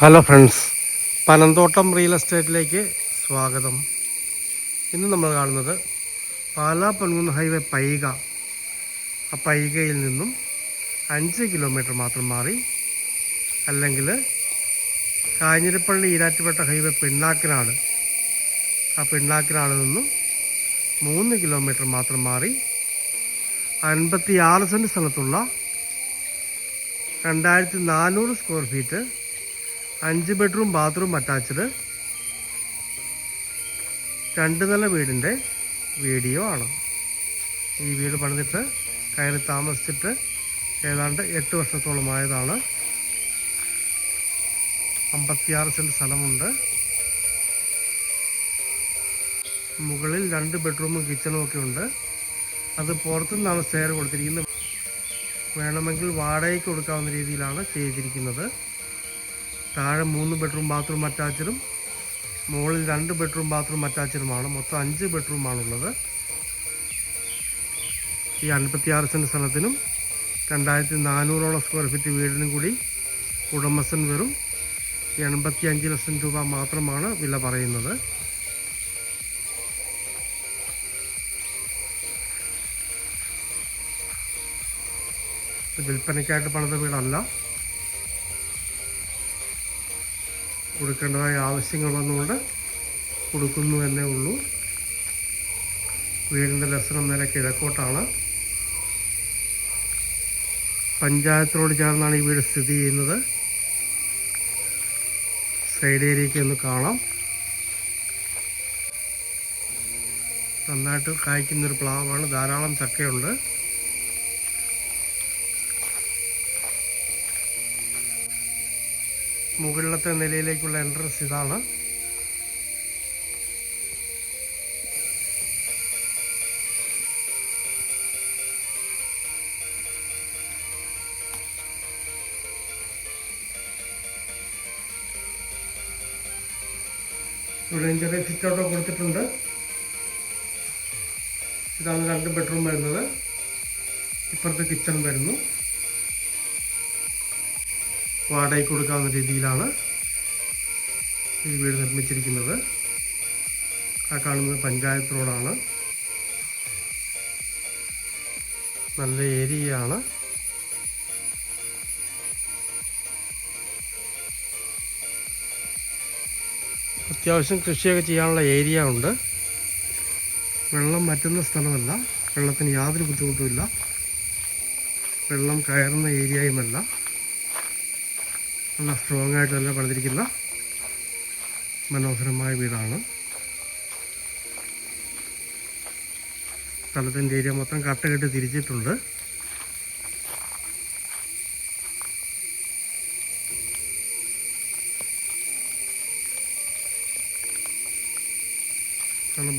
Hello friends Panamthottam real എസ്റ്റേറ്റിലേക്ക് സ്വാഗതം. ഇന്ന് നമ്മൾ കാണുന്നത് പാലാ പൊൻകുന്ന് ഹൈവേ പൈക. ആ പൈകയിൽ നിന്നും അഞ്ച് കിലോമീറ്റർ മാത്രം മാറി. അല്ലെങ്കിൽ കാഞ്ഞിരപ്പള്ളി ഈരാറ്റുപേട്ട ഹൈവേ പിണ്ണാക്കിനാട് ആ പിണ്ണാക്കിനാട് നിന്നും മൂന്ന് കിലോമീറ്റർ മാത്രം മാറി. അൻപത്തി ആറ് സെന്റ് സ്ഥലത്തുള്ള രണ്ടായിരത്തി നാനൂറ് സ്ക്വയർ ഫീറ്റ് അഞ്ച് ബെഡ്റൂം ബാത്റൂം അറ്റാച്ച്ഡ്. രണ്ട് നില വീടിന്റെ വീഡിയോ ആണ്. ഈ വീട് പണിതിട്ട് കയറി താമസിച്ചിട്ട് ഏതാണ്ട് എട്ട് വർഷത്തോളമായതാണ്. അമ്പത്തിയാറ് സെന്റ് സ്ഥലമുണ്ട്. മുകളിൽ രണ്ട് ബെഡ്റൂമും കിച്ചണും ഒക്കെ ഉണ്ട്. അത് പുറത്തുനിന്നാണ് സ്റ്റെയർ കൊടുത്തിരിക്കുന്നത്. വേണമെങ്കിൽ വാടകയ്ക്ക് കൊടുക്കാവുന്ന രീതിയിലാണ് ചെയ്തിരിക്കുന്നത്. താഴെ മൂന്ന് ബെഡ്റൂം ബാത്റൂം അറ്റാച്ചഡും മുകളിൽ രണ്ട് ബെഡ്റൂം ബാത്റൂം അറ്റാച്ചഡുമാണ് മൊത്തം അഞ്ച് ബെഡ്റൂമാണുള്ളത് ഈ അൻപത്തിയാറ് സെന്റ് സ്ഥലത്തിനും രണ്ടായിരത്തി നാനൂറോളം സ്ക്വയർ ഫീറ്റ് വീടിനും കൂടി ഉടമസ്ഥൻ വെറും എൺപത്തി അഞ്ച് ലക്ഷം രൂപ മാത്രമാണ് വില പറയുന്നത്. വിൽപ്പനയ്ക്കായിട്ട് പണിത വീടല്ല. കൊടുക്കേണ്ടതായ ആവശ്യങ്ങൾ വന്നുകൊണ്ട് കൊടുക്കുന്നു എന്നേ ഉള്ളൂ. വീടിന്റെ ലക്ഷണം നേരെ കിഴക്കോട്ടാണ്. പഞ്ചായത്തിനോട് ചേർന്നാണ് ഈ വീട് സ്ഥിതി ചെയ്യുന്നത്. സൈഡ് ഏരിയയ്ക്ക് ഒന്ന് കാണാം. നന്നായിട്ട് കായ്ക്കുന്നൊരു പ്ലാവാണ്. ധാരാളം ചക്കയുണ്ട്. മുകളിലത്തെ നിലയിലേക്കുള്ള എൻട്രൻസ് ഇതാണ്. ഇവിടെ ചെറിയ സിറ്റ് ഔട്ട് കൊടുത്തിട്ടുണ്ട്. ഇതാണ് രണ്ട് ബെഡ്റൂം വരുന്നത്. ഇപ്പുറത്തെ കിച്ചൺ വരുന്നു. വാടകയ്ക്ക് കൊടുക്കാവുന്ന രീതിയിലാണ് ഈ വീട് നിർമ്മിച്ചിരിക്കുന്നത്. ആ കാണുന്നത് പഞ്ചായത്ത് റോഡാണ്. നല്ല ഏരിയയാണ്. അത്യാവശ്യം കൃഷിയൊക്കെ ചെയ്യാനുള്ള ഏരിയ ഉണ്ട്. വെള്ളം മറ്റുന്ന സ്ഥലമല്ല. വെള്ളത്തിന് യാതൊരു ബുദ്ധിമുട്ടുമില്ല. വെള്ളം കയറുന്ന ഏരിയയുമല്ല. നല്ല സ്ട്രോങ് ആയിട്ട് തന്നെ പണിതിരിക്കുന്ന മനോഹരമായ വീടാണ്. സ്ഥലത്തിന്റെ ഏരിയ മൊത്തം കട്ട കെട്ടി തിരിച്ചിട്ടുണ്ട്.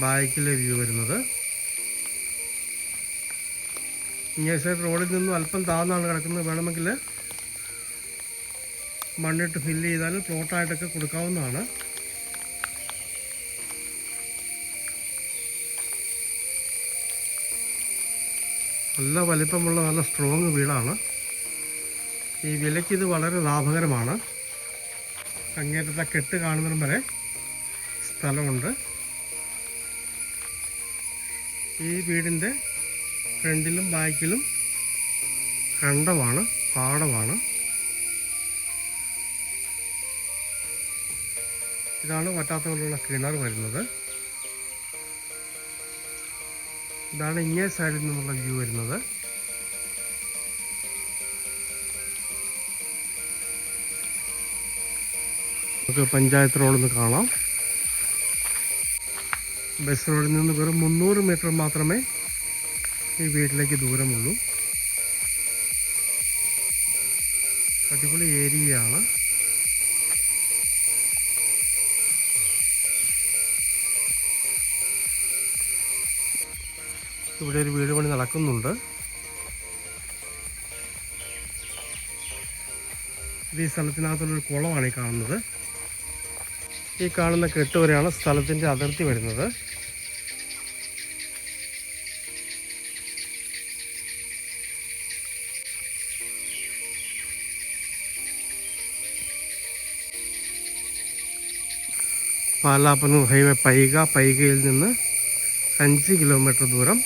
ബാക്കിലെ വ്യൂ വരുന്നത്. ഇങ്ങേ സൈഡ് റോഡിൽ നിന്നും അല്പം താഴ്ന്നാണ് കിടക്കുന്നത്. വേണമെങ്കിൽ മണ്ണിട്ട് ഫില്ല് ചെയ്താൽ പ്ലോട്ടായിട്ടൊക്കെ കൊടുക്കാവുന്നതാണ്. നല്ല വലിപ്പമുള്ള നല്ല സ്ട്രോങ് വീടാണ്. ഈ വിലയ്ക്ക് ഇത് വളരെ ലാഭകരമാണ്. അങ്ങേറ്റത്തെ കെട്ട് കാണുന്നതിനും വരെ സ്ഥലമുണ്ട്. ഈ വീടിന്റെ ഫ്രണ്ടിലും ബാക്കിലും കണ്ടമാണ് പാടമാണ്. ഇതാണ് വറ്റാത്തവരിലുള്ള കിണർ വരുന്നത്. ഇതാണ് ഇങ്ങേ സൈഡിൽ നിന്നുള്ള വ്യൂ വരുന്നത്. നമുക്ക് പഞ്ചായത്ത് റോഡൊന്ന് കാണാം. ബസ് റോഡിൽ നിന്ന് വെറും മുന്നൂറ് മീറ്റർ മാത്രമേ ഈ വീട്ടിലേക്ക് ദൂരമുള്ളൂ. അടിപൊളി ഏരിയയാണ്. ഇവിടെ ഒരു വീട് പണി നടക്കുന്നുണ്ട്. ഇത് ഈ സ്ഥലത്തിനകത്തുള്ളൊരു കുളമാണ് ഈ കാണുന്നത്. ഈ കാണുന്ന കെട്ട് വരെയാണ് സ്ഥലത്തിന്റെ അതിർത്തി വരുന്നത്. പാലാപ്പനൂർ ഹൈവേ പൈക പൈകയിൽ നിന്ന് അഞ്ച് കിലോമീറ്റർ ദൂരം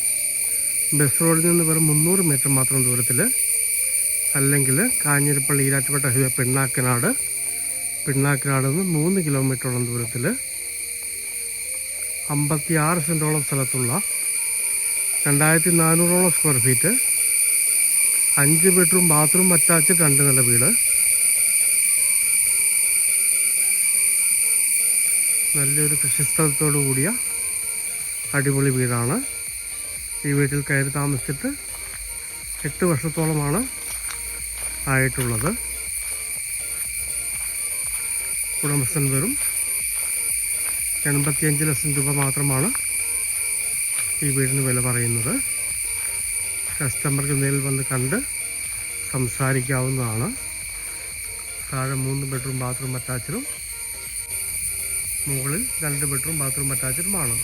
ബസ് റോഡിൽ നിന്ന് വെറും മുന്നൂറ് മീറ്റർ മാത്രം ദൂരത്തിൽ അല്ലെങ്കിൽ കാഞ്ഞിരപ്പള്ളി ഈരാറ്റുപേട്ട ഹൈവേ പിണ്ണാക്കനാട് പിണ്ണാക്കനാട് നിന്ന് മൂന്ന് കിലോമീറ്ററോളം ദൂരത്തിൽ അമ്പത്തി ആറ് സെന്റോളം സ്ഥലത്തുള്ള രണ്ടായിരത്തി നാനൂറോളം സ്ക്വയർ ഫീറ്റ് അഞ്ച് ബെഡ്റൂം ബാത്റൂം അറ്റാച്ച് രണ്ട് നില വീട്. നല്ലൊരു കൃഷിസ്ഥലത്തോടു കൂടിയ അടിപൊളി വീടാണ്. ഈ വീട്ടിൽ കയറി താമസിച്ചിട്ട് എട്ട് വർഷത്തോളമാണ് ആയിട്ടുള്ളത്. ഉടമസ്ഥൻ വെറും എൺപത്തിയഞ്ച് ലക്ഷം രൂപ മാത്രമാണ് ഈ വീടിന് വില പറയുന്നത്. കസ്റ്റമർക്ക് നേരിൽ വന്ന് കണ്ട് സംസാരിക്കാവുന്നതാണ്. താഴെ മൂന്ന് ബെഡ്റൂം ബാത്റൂം അറ്റാച്ചഡും മുകളിൽ രണ്ട് ബെഡ്റൂം ബാത്റൂം അറ്റാച്ചഡുമാണ്.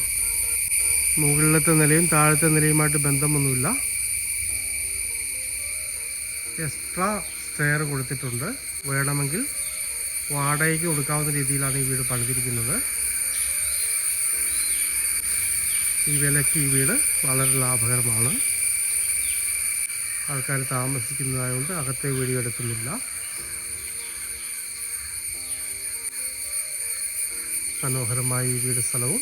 മുകളിലത്തെ നിലയും താഴത്തെ നിലയുമായിട്ട് ബന്ധമൊന്നുമില്ല. എക്സ്ട്രാ സ്റ്റെയർ കൊടുത്തിട്ടുണ്ട്. വേണമെങ്കിൽ വാടകയ്ക്ക് കൊടുക്കാവുന്ന രീതിയിലാണ് ഈ വീട് പണിതിരിക്കുന്നത്. ഈ വിലയ്ക്ക് ഈ വീട് വളരെ ലാഭകരമാണ്. ആൾക്കാർ താമസിക്കുന്നതായതുകൊണ്ട് അകത്തെ വീഡിയോ എടുക്കുന്നില്ല. മനോഹരമായ ഈ വീട് സ്ഥലവും